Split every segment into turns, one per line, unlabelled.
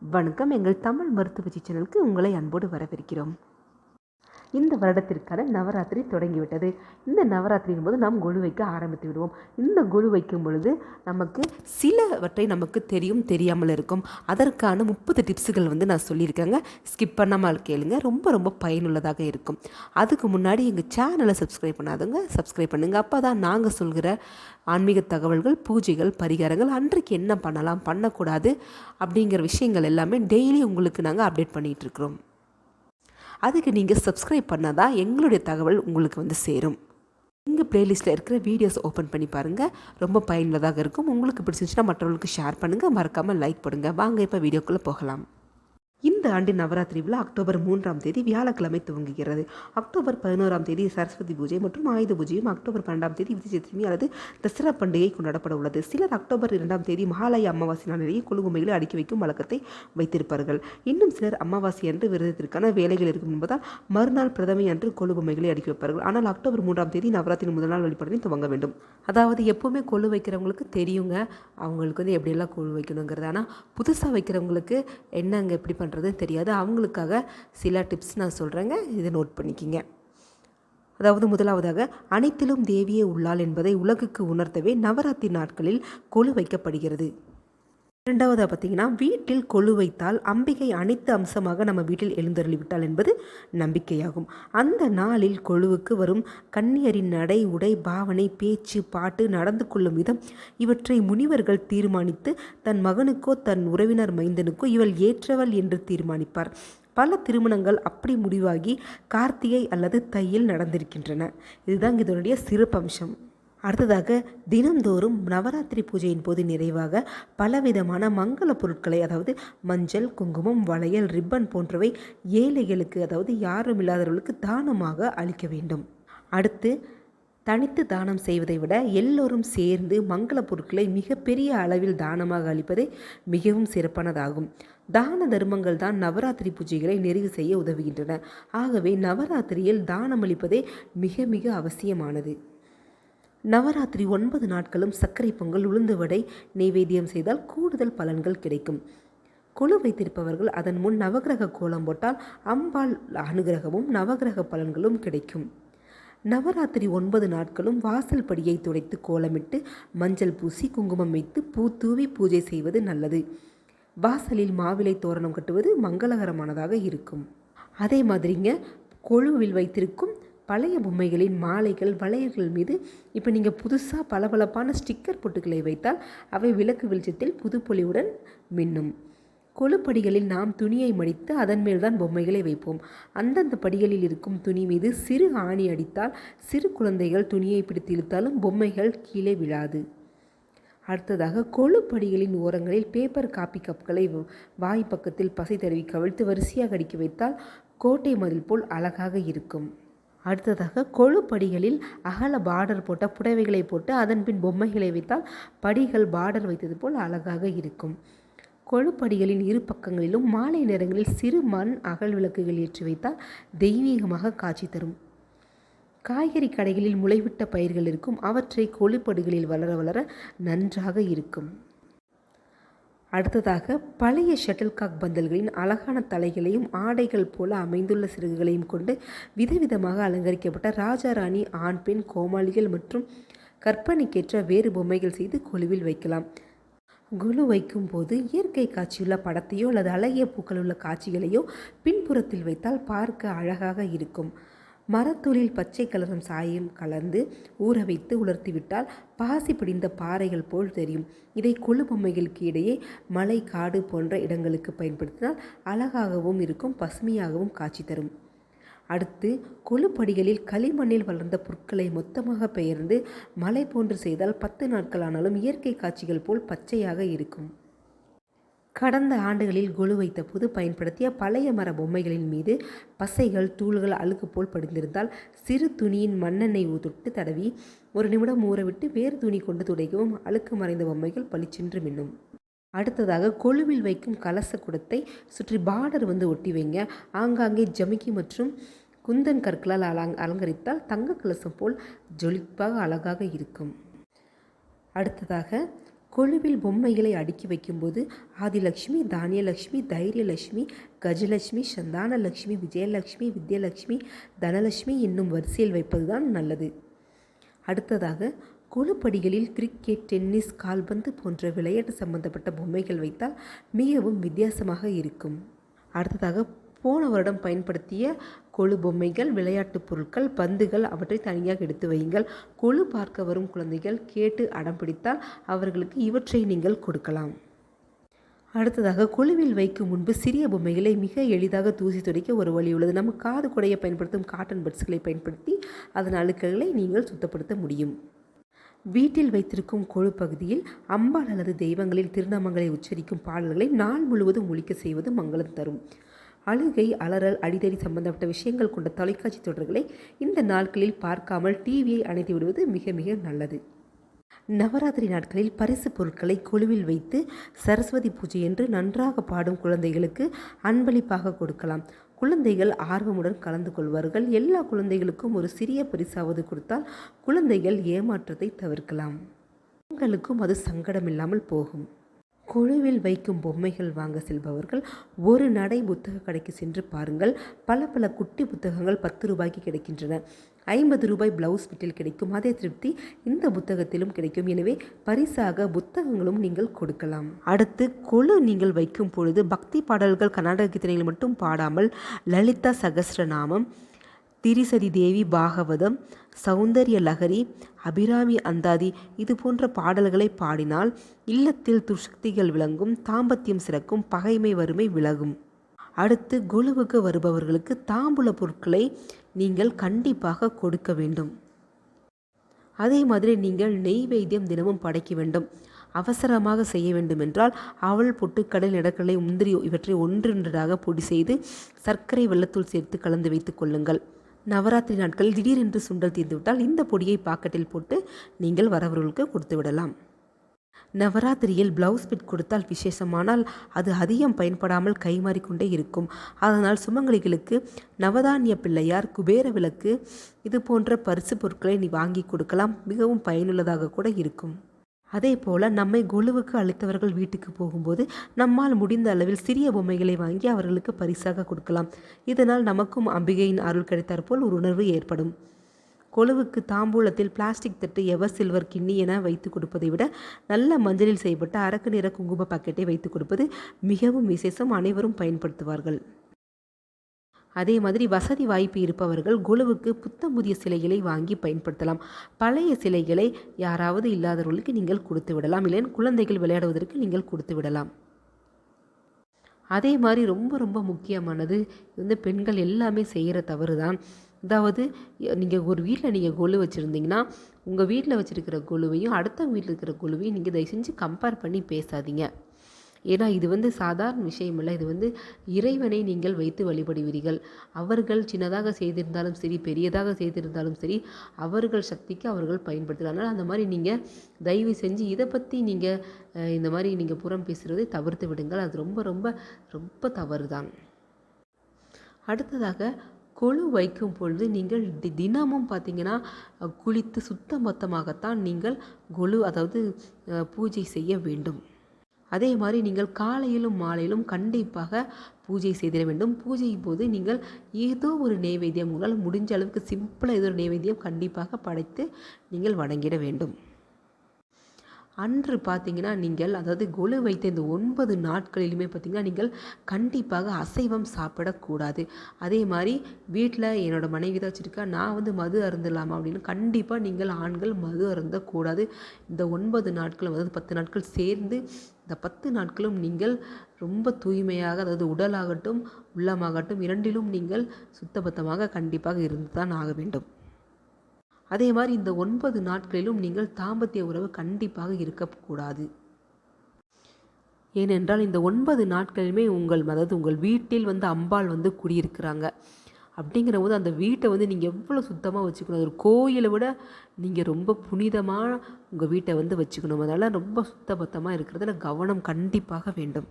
வணக்கம். எங்கள் தமிழ் மருத்துவ சேனலுக்கு உங்களை அன்போடு வரவேற்கிறோம். இந்த வருடத்திற்கான நவராத்திரி தொடங்கிவிட்டது. இந்த நவராத்திரியின் போது நாம் கொலு வைக்க ஆரம்பித்து விடுவோம். இந்த கொலு வைக்கும் பொழுது நமக்கு சிலவற்றை நமக்கு தெரியும் தெரியாமல் இருக்கும். அதற்கான முப்பது டிப்ஸுகள் வந்து நான் சொல்லியிருக்கேங்க. ஸ்கிப் பண்ணாமல் கேளுங்க. ரொம்ப ரொம்ப பயனுள்ளதாக இருக்கும். அதுக்கு முன்னாடி எங்கள் சேனலை சப்ஸ்கிரைப் பண்ணாதுங்க சப்ஸ்கிரைப் பண்ணுங்கள் அப்போ தான் நாங்கள் சொல்கிற ஆன்மீக தகவல்கள் பூஜைகள் பரிகாரங்கள் அன்றைக்கு என்ன பண்ணலாம் பண்ணக்கூடாது அப்படிங்கிற விஷயங்கள் எல்லாமே டெய்லி உங்களுக்கு நாங்கள் அப்டேட் பண்ணிகிட்ருக்குறோம் அதுக்கு நீங்கள் சப்ஸ்கிரைப் பண்ணால் தான் எங்களுடைய தகவல் உங்களுக்கு வந்து சேரும். எங்கள் ப்ளேலிஸ்ட்டில் இருக்கிற வீடியோஸ் ஓப்பன் பண்ணி பாருங்கள் ரொம்ப பயனுள்ளதாக இருக்கும். உங்களுக்கு பிடிச்சிருந்துச்சுன்னா மற்றவங்களுக்கு ஷேர் பண்ணுங்கள் மறக்காமல் லைக் பண்ணுங்கள் வாங்க இப்போ வீடியோக்குள்ளே போகலாம். இந்த ஆண்டு நவராத்திரி விழா அக்டோபர் மூன்றாம் தேதி வியாழக்கிழமை துவங்குகிறது. அக்டோபர் பதினோராம் தேதி சரஸ்வதி பூஜை மற்றும் ஆயுத பூஜையும் அக்டோபர் பன்னெண்டாம் தேதி விஜயதசமி அல்லது தசரா பண்டிகை கொண்டாடப்பட உள்ளது. சிலர் அக்டோபர் இரண்டாம் தேதி மகாலய அமாவாசை நாளிலேயே கொழுகுமைகளை அடுக்கி வைக்கும் வழக்கத்தை வைத்திருப்பார்கள். இன்னும் சிலர் அமாவாசை அன்று விரதத்திற்கான வேலைகள் இருக்கும் என்பதால் மறுநாள் பிரதமை அன்று கொழுகுமைகளை அடுக்கி வைப்பார்கள். ஆனால் அக்டோபர் மூன்றாம் தேதி நவராத்திரி முதல் நாள் வழிபாட்டினை துவங்க வேண்டும். அதாவது எப்போவுமே கொழு வைக்கிறவங்களுக்கு தெரியுங்க. அவங்களுக்கு வந்து எப்படியெல்லாம் கொழு வைக்கணுங்கிறது. ஆனால் புதுசாக வைக்கிறவங்களுக்கு என்னங்க எப்படி பண்ணுறது பண்ணுறதுன்னு தெரியாது. அவங்களுக்காக சில டிப்ஸ் நான் சொல்கிறேங்க இதை நோட் பண்ணிக்கிங்க. அதாவது முதலாவதாக அனைத்திலும் தேவியே உள்ளாள் என்பதை உலகுக்கு உணர்த்தவே நவராத்திரி நாட்களில் கொலு வைக்கப்படுகிறது. இரண்டாவதாக பார்த்தீங்கன்னா வீட்டில் கொழு வைத்தால் அம்பிகை அனைத்து அம்சமாக நம்ம வீட்டில் எழுந்தருளிவிட்டாள் என்பது நம்பிக்கையாகும். அந்த நாளில் கொழுவுக்கு வரும் கன்னியரின் நடை உடை பாவனை பேச்சு பாட்டு நடந்து கொள்ளும் விதம் இவற்றை முனிவர்கள் தீர்மானித்து தன் மகனுக்கோ தன் உறவினர் மைந்தனுக்கோ இவள் ஏற்றவள் என்று தீர்மானிப்பார். பல திருமணங்கள் அப்படி முடிவாகி கார்த்திகை அல்லது தையில் நடந்திருக்கின்றன. இதுதான் இதனுடைய சிறப்பம்சம். அடுத்ததாக தினந்தோறும் நவராத்திரி பூஜையின் போது நிறைவாக பலவிதமான மங்கள பொருட்களை அதாவது மஞ்சள் குங்குமம் வளையல் ரிப்பன் போன்றவை ஏழைகளுக்கு அதாவது யாரும் இல்லாதவர்களுக்கு தானமாக அளிக்க வேண்டும். அடுத்து தனித்து தானம் செய்வதை விட எல்லோரும் சேர்ந்து மங்கள பொருட்களை மிகப்பெரிய அளவில் தானமாக அளிப்பதே மிகவும் சிறப்பானதாகும். தான தர்மங்கள் தான் நவராத்திரி பூஜைகளை நிறைவு செய்ய உதவுகின்றன. ஆகவே நவராத்திரியில் தானம் அளிப்பதே மிக மிக அவசியமானது. நவராத்திரி ஒன்பது நாட்களும் சர்க்கரை பொங்கல் உளுந்து வடை நைவேத்தியம் செய்தால் கூடுதல் பலன்கள் கிடைக்கும். குழு வைத்திருப்பவர்கள் அதன் முன் நவகிரக கோலம் போட்டால் அம்பாள் அனுகிரகமும் நவகிரக பலன்களும் கிடைக்கும். நவராத்திரி ஒன்பது நாட்களும் வாசல் படியை துடைத்து கோலமிட்டு மஞ்சள் பூசி குங்குமம் வைத்து பூ தூவி பூஜை செய்வது நல்லது. வாசலில் மாவிலை தோரணம் கட்டுவது மங்களகரமானதாக இருக்கும். அதே மாதிரிங்க கொழுவில் வைத்திருக்கும் பழைய பொம்மைகளின் மாலைகள் வளையல்கள் மீது இப்போ நீங்கள் புதுசாக பளபளப்பான ஸ்டிக்கர் பொட்டுகளை வைத்தால் அவை விளக்கு வெளிச்சத்தில் புதுப்பொலிவுடன் மின்னும். கொழுப்படிகளில் நாம் துணியை மடித்து அதன் மேல்தான் பொம்மைகளை வைப்போம். அந்தந்த படிகளில் இருக்கும் துணி மீது சிறு ஆணி அடித்தால் சிறு குழந்தைகள் துணியை பிடித்து இழுத்தாலும் பொம்மைகள் கீழே விழாது. அடுத்ததாக கொழுப்படிகளின் ஓரங்களில் பேப்பர் காப்பி கப்களை வாய் பக்கத்தில் பசை தருவி கவிழ்த்து வரிசையாக அடிக்க வைத்தால் கோட்டை மதில் போல் அழகாக இருக்கும். அடுத்ததாக கொழுப்படிகளில் அகல பார்டர் போட்ட புடவைகளை போட்டு அதன் பின் பொம்மைகளை வைத்தால் படிகள் பார்டர் வைத்தது போல் அழகாக இருக்கும். கொழுப்படிகளின் இரு பக்கங்களிலும் மாலை நேரங்களில் சிறு மண் அகல் விளக்குகள் ஏற்றி வைத்தால் தெய்வீகமாக காட்சி தரும். காய்கறி கடைகளில் முளைவிட்ட பயிர்கள் இருக்கும். அவற்றை கொழுப்படுகளில் வளர வளர நன்றாக இருக்கும். அடுத்ததாக பழைய ஷட்டில்காக் பந்தல்களின் அழகான தலைகளையும் ஆடைகள் போல அமைந்துள்ள சிறகுகளையும் கொண்டு விதவிதமாக அலங்கரிக்கப்பட்ட ராஜா ராணி ஆண் பெண் கோமாளிகள் மற்றும் கற்பனைக்கேற்ற வேறு பொம்மைகள் செய்து கொலுவில் வைக்கலாம். குழு வைக்கும் போது இயற்கை காட்சியுள்ள படத்தையோ அல்லது அழகிய பூக்கள் உள்ள காட்சிகளையோ பின்புறத்தில் வைத்தால் பார்க்க அழகாக இருக்கும். மரத்தூளில் பச்சை கலரும் சாயம் கலந்து ஊற வைத்து உலர்த்திவிட்டால் பாசி பிடிந்த பாறைகள் போல் தெரியும். இதை கொழு பொம்மைகளுக்கு இடையே மலை காடு போன்ற இடங்களுக்கு பயன்படுத்தினால் அழகாகவும் இருக்கும் பசுமையாகவும் காட்சி தரும். அடுத்து கொழுப்படிகளில் களிமண்ணில் வளர்ந்த புற்களை மொத்தமாக பெயர்ந்து மலை போன்று செய்தால் பத்து நாட்கள் ஆனாலும் இயற்கை காட்சிகள் போல் பச்சையாக இருக்கும். கடந்த ஆண்டுகளில் கொலு வைத்த போது பயன்படுத்திய பழைய மர பொம்மைகளின் மீது பசைகள் தூள்கள் அழுக்கு போல் படிந்திருந்தால் சிறு துணியின் மண்ணெண்ணெய் தொட்டு தடவி ஒரு நிமிடம் ஊறவிட்டு வேறு துணி கொண்டு துடைக்கவும் அழுக்கு மறைந்த பொம்மைகள் பளிச்சென்று மின்னும். அடுத்ததாக கொழுவில் வைக்கும் கலச குடத்தை சுற்றி பார்டர் வந்து ஒட்டி வைங்க. ஆங்காங்கே ஜமிக்கி மற்றும் குந்தன் கற்களால் அலங் அலங்கரித்தால் தங்க கலசம் போல் ஜொலிப்பாக அழகாக இருக்கும். அடுத்ததாக கொலுவில் பொம்மைகளை அடுக்கி வைக்கும்போது ஆதிலக்ஷ்மி தானியலக்ஷ்மி தைரியலக்ஷ்மி கஜலட்சுமி சந்தானலக்ஷ்மி விஜயலட்சுமி வித்யலட்சுமி தனலட்சுமி என்னும் வரிசையில் வைப்பதுதான் நல்லது. அடுத்ததாக கொலுப்படிகளில் கிரிக்கெட் டென்னிஸ் கால்பந்து போன்ற விளையாட்டு சம்பந்தப்பட்ட பொம்மைகள் வைத்தால் மிகவும் வித்தியாசமாக இருக்கும். அடுத்ததாக போன வருடம் பயன்படுத்திய கொழு பொம்மைகள் விளையாட்டுப் பொருட்கள் பந்துகள் அவற்றை தனியாக எடுத்து வையுங்கள். கொழு பார்க்க வரும் குழந்தைகள் கேட்டு அடம் பிடித்தால் அவர்களுக்கு இவற்றை நீங்கள் கொடுக்கலாம். அடுத்ததாக குழுவில் வைக்கும் முன்பு சிறிய பொம்மைகளை மிக எளிதாக தூசி துடைக்க ஒரு வழி உள்ளது. நம்ம காது குடைய பயன்படுத்தும் காட்டன் பட்ஸ்களை பயன்படுத்தி அதன் அழுக்குகளை நீங்கள் சுத்தப்படுத்த முடியும். வீட்டில் வைத்திருக்கும் கொழு பகுதியில் அம்பாள் அல்லது தெய்வங்களில் திருநாமங்களை உச்சரிக்கும் பாடல்களை நாள் முழுவதும் ஒழிக்க செய்வது மங்களம் தரும். அழுகை அலறல் அடிதடி சம்பந்தப்பட்ட விஷயங்கள் கொண்ட தொலைக்காட்சி தொடர்களை இந்த நாட்களில் பார்க்காமல் டிவியை அணைத்து விடுவது மிக மிக நல்லது. நவராத்திரி நாட்களில் பரிசு பொருட்களை குழுவில் வைத்து சரஸ்வதி பூஜை என்று நன்றாக பாடும் குழந்தைகளுக்கு அன்பளிப்பாக கொடுக்கலாம். குழந்தைகள் ஆர்வமுடன் கலந்து கொள்வார்கள். எல்லா குழந்தைகளுக்கும் ஒரு சிறிய பரிசாவது கொடுத்தால் குழந்தைகள் ஏமாற்றத்தை தவிர்க்கலாம். உங்களுக்கும் அது சங்கடமில்லாமல் போகும். குழுவில் வைக்கும் பொம்மைகள் வாங்க செல்பவர்கள் ஒரு நடை புத்தக கடைக்கு சென்று பாருங்கள். பல பல குட்டி புத்தகங்கள் பத்து ரூபாய்க்கு கிடைக்கின்றன. ஐம்பது ரூபாய் பிளவுஸ் பிட்டில் கிடைக்கும். அதே திருப்தி இந்த புத்தகத்திலும் கிடைக்கும். எனவே பரிசாக புத்தகங்களும் நீங்கள் கொடுக்கலாம். அடுத்து கொழு நீங்கள் வைக்கும் பொழுது பக்தி பாடல்கள் கர்நாடக கீர்த்தனைகள் மட்டும் பாடாமல் லலிதா சகஸ்ரநாமம் திரிசதி தேவி பாகவதம் சௌந்தர்ய லகரி அபிராமி அந்தாதி இது போன்ற பாடல்களை பாடினால் இல்லத்தில் துஷக்திகள் விளங்கும் தாம்பத்தியம் சிறக்கும் பகைமை வறுமை விலகும். அடுத்து குழுவுக்கு வருபவர்களுக்கு தாம்பூல பொருட்களை நீங்கள் கண்டிப்பாக கொடுக்க வேண்டும். அதே மாதிரி நீங்கள் நெய்வேத்தியம் தினமும் படைக்க வேண்டும். அவசரமாக செய்ய வேண்டுமென்றால் அவள் பொட்டுக்கடல் இடக்கடலை முந்திரி இவற்றை ஒன்றொன்றாக பொடி செய்து சர்க்கரை வெள்ளத்தூள் சேர்த்து கலந்து வைத்துக் கொள்ளுங்கள். நவராத்திரி நாட்களில் திடீரென்று சுண்டல் தீர்ந்துவிட்டால் இந்த பொடியை பாக்கெட்டில் போட்டு நீங்கள் வரவர்களுக்கு கொடுத்து விடலாம். நவராத்திரியில் பிளவுஸ் பிட் கொடுத்தால் விசேஷமானால் அது அதிகம் பயன்படாமல் கைமாறிக்கொண்டே இருக்கும். அதனால் சுமங்கலிகளுக்கு நவதானிய பிள்ளையார் குபேர விளக்கு இது போன்ற பரிசு பொருட்களை நீ வாங்கி கொடுக்கலாம். மிகவும் பயனுள்ளதாக கூட இருக்கும். அதே போல் நம்மை கொலுவுக்கு அளித்தவர்கள் வீட்டுக்கு போகும்போது நம்மால் முடிந்த அளவில் சிறிய பொம்மைகளை வாங்கி அவர்களுக்கு பரிசாக கொடுக்கலாம். இதனால் நமக்கும் அம்பிகையின் அருள் கிடைத்தாற்போல் ஒரு உணர்வு ஏற்படும். கொழுவுக்கு தாம்பூலத்தில் பிளாஸ்டிக் தட்டு எவர் சில்வர் கிண்ணி என வைத்து கொடுப்பதை விட நல்ல மஞ்சளில் செய்யப்பட்ட அரக்கு நிற குங்கும பாக்கெட்டை வைத்து கொடுப்பது மிகவும் விசேஷம் அனைவரும் பயன்படுத்துவார்கள். அதே மாதிரி வசதி வாய்ப்பு இருப்பவர்கள் குழுவுக்கு புத்தம் புதிய சிலைகளை வாங்கி பயன்படுத்தலாம். பழைய சிலைகளை யாராவது இல்லாதவர்களுக்கு நீங்கள் கொடுத்து விடலாம். இல்லைன்னு குழந்தைகள் விளையாடுவதற்கு நீங்கள் கொடுத்து விடலாம். அதே மாதிரி ரொம்ப ரொம்ப முக்கியமானது வந்து பெண்கள் எல்லாமே செய்கிற தவறு தான் அதாவது நீங்கள் ஒரு வீட்டில் நீங்கள் கொலு வச்சுருந்தீங்கன்னா உங்கள் வீட்டில் வச்சுருக்கிற கொலுவையும் அடுத்த வீட்டில் இருக்கிற கொலுவையும் நீங்கள் தயவு செஞ்சு கம்பேர் பண்ணி பேசாதீங்க. ஏன்னா இது வந்து சாதாரண விஷயம் இல்லை இது வந்து இறைவனை நீங்கள் வைத்து வழிபடுவீர்கள். அவர்கள் சின்னதாக செய்திருந்தாலும் சரி பெரியதாக செய்திருந்தாலும் சரி அவர்கள் சக்திக்கு அவர்கள் பயன்படுத்துகிறாங்க அந்த மாதிரி நீங்கள் தயவு செஞ்சு இதை பற்றி நீங்கள் இந்த மாதிரி நீங்கள் புறம் பேசுகிறதை தவிர்த்து விடுங்கள். அது ரொம்ப ரொம்ப ரொம்ப தவறு தான் அடுத்ததாக கொழு வைக்கும் பொழுது நீங்கள் தி தினமும் பார்த்தீங்கன்னா குளித்து சுத்த மொத்தமாகத்தான் நீங்கள் கொழு அதாவது பூஜை செய்ய வேண்டும். அதே மாதிரி நீங்கள் காலையிலும் மாலையிலும் கண்டிப்பாக பூஜை செய்திட வேண்டும். பூஜை போது நீங்கள் ஏதோ ஒரு நைவேத்தியம் உங்களால் முடிஞ்ச அளவுக்கு சிம்பிளாக ஏதோ ஒரு நைவேத்தியம் கண்டிப்பாக படைத்து நீங்கள் வணங்கிட வேண்டும். அன்று பார்த்தீங்கன்னா நீங்கள் அதாவது கொலு வைத்த இந்த ஒன்பது நாட்களிலுமே பார்த்திங்கன்னா நீங்கள் கண்டிப்பாக அசைவம் சாப்பிடக்கூடாது. அதே மாதிரி வீட்டில் என்னோடய மனைவி தான் வச்சுருக்கா நான் வந்து மது அருந்தலாமா அப்படின்னு கண்டிப்பாக நீங்கள் ஆண்கள் மது அருந்தக்கூடாது. இந்த ஒன்பது நாட்கள் அதாவது பத்து நாட்கள் சேர்ந்து இந்த பத்து நாட்களும் நீங்கள் ரொம்ப தூய்மையாக அதாவது உடலாகட்டும் உள்ளமாகட்டும் இரண்டிலும் நீங்கள் சுத்தபத்தமாக கண்டிப்பாக இருந்து தான் ஆக வேண்டும். அதே மாதிரி இந்த ஒன்பது நாட்களிலும் நீங்கள் தாம்பத்திய உறவு கண்டிப்பாக இருக்கக்கூடாது ஏனென்றால் இந்த ஒன்பது நாட்களிலுமே உங்கள் அதாவது உங்கள் வீட்டில் வந்து அம்பாள் வந்து குடியிருக்கிறாங்க. அப்படிங்கிற போது அந்த வீட்டை வந்து நீங்கள் எவ்வளோ சுத்தமாக வச்சுக்கணும்? ஒரு கோயிலை விட நீங்கள் ரொம்ப புனிதமாக உங்கள் வீட்டை வந்து வச்சுக்கணும். அதனால் ரொம்ப சுத்தபத்தமாக இருக்கிறதுல கவனம் கண்டிப்பாக வேண்டும்.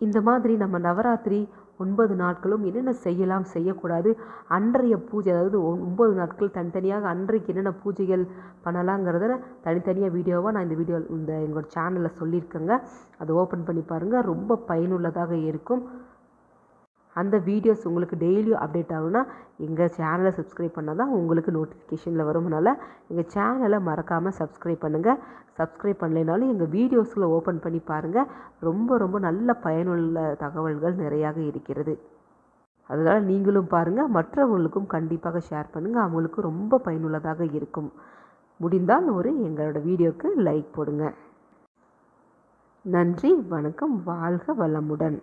இந்த மாதிரி நம்ம நவராத்திரி ஒன்பது நாட்களும் என்னென்ன செய்யலாம் செய்யக்கூடாது அன்றைய பூஜை அதாவது ஒன்பது நாட்கள் தனித்தனியாக அன்றைக்கு என்னென்ன பூஜைகள் பண்ணலாங்கிறத தனித்தனியாக வீடியோவாக நான் இந்த வீடியோ இந்த எங்களோட சேனலில் சொல்லியிருக்கேங்க. அதை ஓப்பன் பண்ணி பாருங்கள் ரொம்ப பயனுள்ளதாக இருக்கும். அந்த வீடியோஸ் உங்களுக்கு டெய்லியும் அப்டேட் ஆகணும்னா எங்கள் சேனலை சப்ஸ்கிரைப் பண்ணால் தான் உங்களுக்கு நோட்டிஃபிகேஷனில் வரும்னால எங்கள் சேனலை மறக்காமல் சப்ஸ்கிரைப் பண்ணுங்கள் சப்ஸ்கிரைப் பண்ணலைனாலும் எங்கள் வீடியோஸில் ஓப்பன் பண்ணி பாருங்கள் ரொம்ப ரொம்ப நல்ல பயனுள்ள தகவல்கள் நிறையாக இருக்கிறது. அதனால் நீங்களும் பாருங்கள் மற்றவங்களுக்கும் கண்டிப்பாக ஷேர் பண்ணுங்கள் அவங்களுக்கு ரொம்ப பயனுள்ளதாக இருக்கும். முடிந்தால் ஒரு எங்களோட வீடியோவுக்கு லைக் போடுங்க. நன்றி வணக்கம் வாழ்க வளமுடன்.